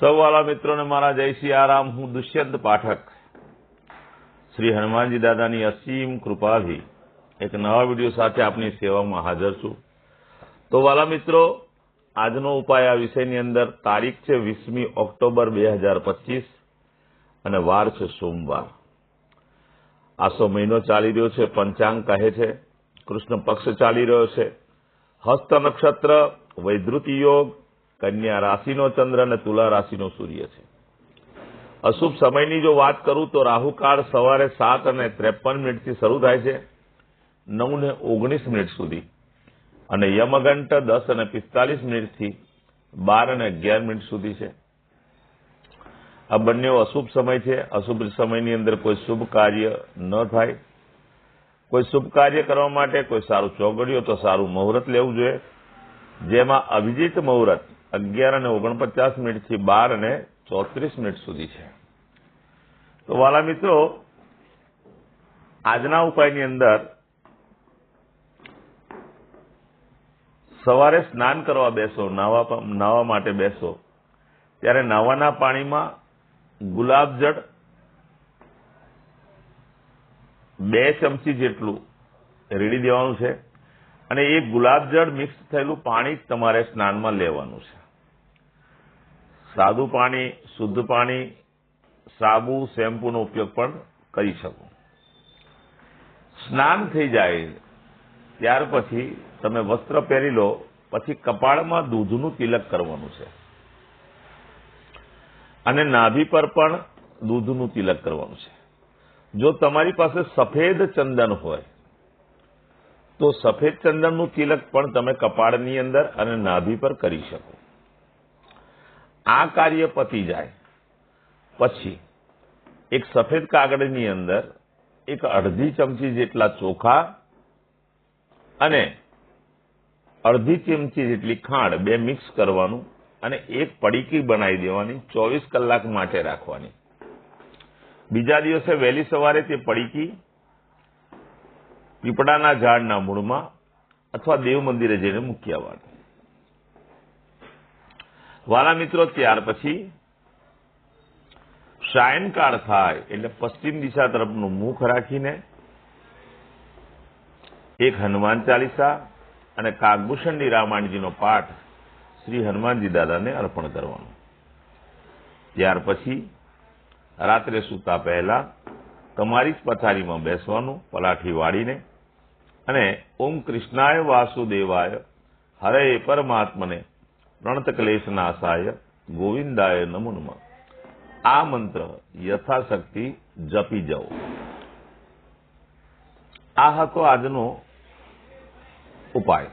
સૌ વાલા મિત્રોને મારા જય આરામ. હું દુષ્યંત પાઠક. શ્રી હનુમાનજી દાદાની અસીમ કૃપાથી એક નવા વીડિયો સાથે આપની સેવામાં હાજર છું. તો વાલા મિત્રો, આજનો ઉપાય આ વિષયની અંદર તારીખ છે વીસમી ઓક્ટોબર બે હજાર પચીસ અને વાર છે સોમવાર. આસો મહિનો ચાલી રહ્યો છે, પંચાંગ કહે છે, કૃષ્ણ પક્ષ ચાલી રહ્યો છે. હસ્ત નક્ષત્ર વૈધૃતિ યોગ કન્યા રાશિનો ચંદ્ર અને તુલા રાશિનો સૂર્ય છે. અશુભ સમયની જો વાત કરું તો રાહુકાળ સવારે સાત અને ત્રેપન મિનિટથી શરૂ થાય છે. નવ ને ઓગણીસ મિનિટ સુધી. અને યમઘંટ દસ અને પિસ્તાલીસ મિનિટથી બાર અને અગિયાર મિનિટ સુધી છે. આ બંને અશુભ સમય છે. અશુભ સમયની અંદર કોઈ શુભ કાર્ય ન થાય. કોઈ શુભ કાર્ય કરવા માટે કોઈ સારું ચોગડિયો તો સારું મુહૂર્ત લેવું જોઈએ. જેમાં અભિજીત મુહૂર્ત અગિયાર અને ઓગણપચાસ મિનિટથી બાર અને ચોત્રીસ મિનિટ સુધી છે. તો વાલા મિત્રો, આજના ઉપાયની અંદર સવારે સ્નાન કરવા બેસો, નાવા માટે બેસો. ત્યારે નાવાના પાણીમાં ગુલાબજળ બે ચમચી જેટલું રેડી દેવાનું છે. અને એ ગુલાબજળ મિક્સ થયેલું પાણી જ તમારે સ્નાનમાં લેવાનું છે. સાદું પાણી, શુદ્ધ પાણી, સાબુ, શેમ્પૂનો ઉપયોગ પણ કરી શકો. સ્નાન થઈ જાય ત્યાર પછી તમે વસ્ત્ર પહેરી લો, પછી કપાળમાં દૂધનું તિલક કરવાનું છે. અને નાભી પર પણ દૂધનું તિલક કરવાનું છે. જો તમારી પાસે સફેદ ચંદન હોય તો સફેદ ચંદનનું તિલક પણ તમે કપાળની અંદર અને નાભી પર કરી શકો. આ કાર્ય પતી જાય. પછી, એક સફેદ કાગળની અંદર એક અડધી ચમચી જેટલા ચોખા અને અડધી ચમચી જેટલી ખાંડ બે મિક્સ કરવાનું અને એક પડીકી બનાવી દેવાની ચોવીસ કલાક માટે રાખવાની. બીજા દિવસે વહેલી સવારે તે પડીકી પીપળાના ઝાડના મૂળમાં અથવા દેવ મંદિરે જઈને મૂકી આવવાનું. વાલા મિત્રો, ત્યાર પછી સાયનકાળ થાય એટલે પશ્ચિમ દિશા તરફનું મુખ રાખીને એક હનુમાન ચાલીસા અને કાગભૂષણની રામાયણજીનો પાઠ શ્રી હનુમાનજી દાદાને અર્પણ કરવાનું. ત્યાર પછી રાત્રે સૂતા પહેલા તમારી જ પથારીમાં બેસવાનું, પલાઠી વાળીને. અને ઓમ કૃષ્ણાય વાસુદેવાય, હરે પરમાત્મને પ્રણત ક્લેશનાશાય ગોવિંદાય નમો આ મંત્ર યથાશક્તિ જપી જાઓ. આ હતો આજનો ઉપાય.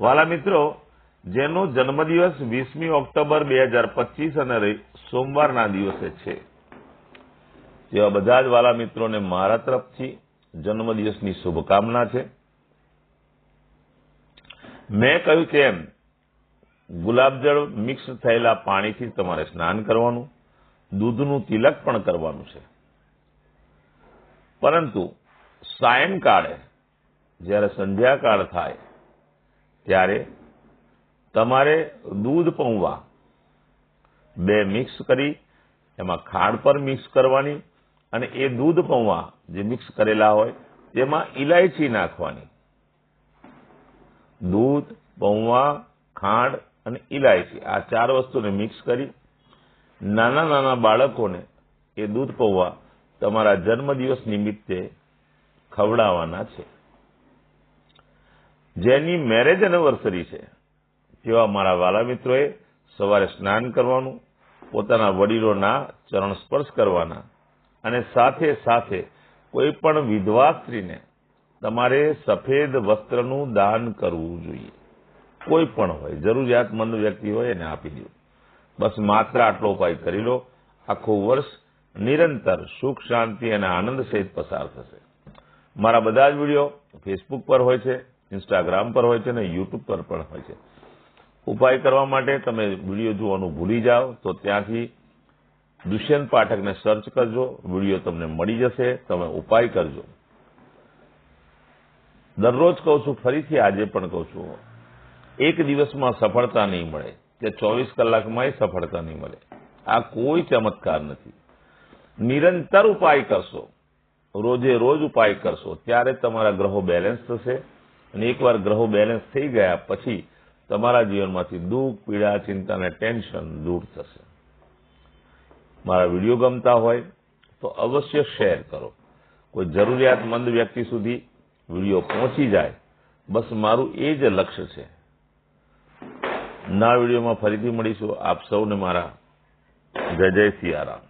વાલા મિત્રો, જેનો જન્મદિવસ વીસમી ઓક્ટોબર બે હજાર પચીસ અને સોમવારના દિવસે છે. તેવા બધા જ વાલા મિત્રોને મારા તરફથી જન્મદિવસની શુભકામના છે. મેં કહ્યું તેમ ગુલાબજળ મિક્સ થયેલા પાણીથી તમારે સ્નાન કરવાનું, દૂધનું તિલક પણ કરવાનું છે. પરંતુ સાયંકાળે, જ્યારે સંધ્યાકાળ થાય, ત્યારે તમારે દૂધ પૌવા બે મિક્સ કરી, એમાં ખાંડ પર મિક્સ કરવાની અને એ દૂધ પૌવા જે મિક્સ કરેલા હોય, તેમાં ઇલાયચી નાખવાની. દૂધ, પૌવા, ખાંડ અને ઇલાયચી આ ચાર વસ્તુને મિક્સ કરી નાના નાના બાળકોને એ દૂધ પૌવા તમારા જન્મદિવસ નિમિત્તે ખવડાવવાના છે. જેની મેરેજ એનિવર્સરી છે, તેવા મારા વાલા મિત્રોએ સવારે સ્નાન કરવાનું, પોતાના વડીલોના ચરણ સ્પર્શ કરવાના અને સાથે સાથે કોઈ પણ વિધવા સ્ત્રીને તમારે સફેદ વસ્ત્રનું દાન કરવું જોઈએ. કોઈ પણ હોય, જરૂરિયાતમંદ વ્યક્તિ હોય એને આપી દો. બસ માત્ર આટલો ઉપાય કરી લો. આખું વર્ષ નિરંતર સુખ, શાંતિ અને આનંદ સહિત પસાર થશે. મારા બધા જ વીડિયો ફેસબુક પર હોય છે ઇન્સ્ટાગ્રામ પર હોય છે અને યુટ્યુબ પર પણ હોય છે. ઉપાય કરવા માટે તમે વીડિયો જોવાનું ભૂલી જાઓ તો ત્યાંથી દુષ્યંત પાઠકને સર્ચ કરજો, વીડિયો તમને મળી જશે, તમે ઉપાય કરજો. દરરોજ કહું છું, ફરીથી આજે પણ કહું છું, એક દિવસમાં સફળતા નહીં મળે, કે ચોવીસ કલાકમાં સફળતા નહીં મળે. આ કોઈ ચમત્કાર નથી. નિરંતર ઉપાય કરશો, રોજે રોજ ઉપાય કરશો, ત્યારે તમારા ગ્રહો બેલેન્સ થશે. અને એકવાર ગ્રહો બેલેન્સ થઈ ગયા, પછી તમારા જીવનમાંથી દુઃખ, પીડા, ચિંતા અને ટેન્શન દૂર થશે. મારા વીડિયો ગમતા હોય તો અવશ્ય શેર કરો. કોઈ જરૂરિયાતમંદ વ્યક્તિ સુધી વીડિયો પહોંચી જાય, બસ મારું એ જ લક્ષ્ય છે. ના વિડીયોમાં ફરીથી મળીશું. આપ સૌને મારા જય જય સિયારામ.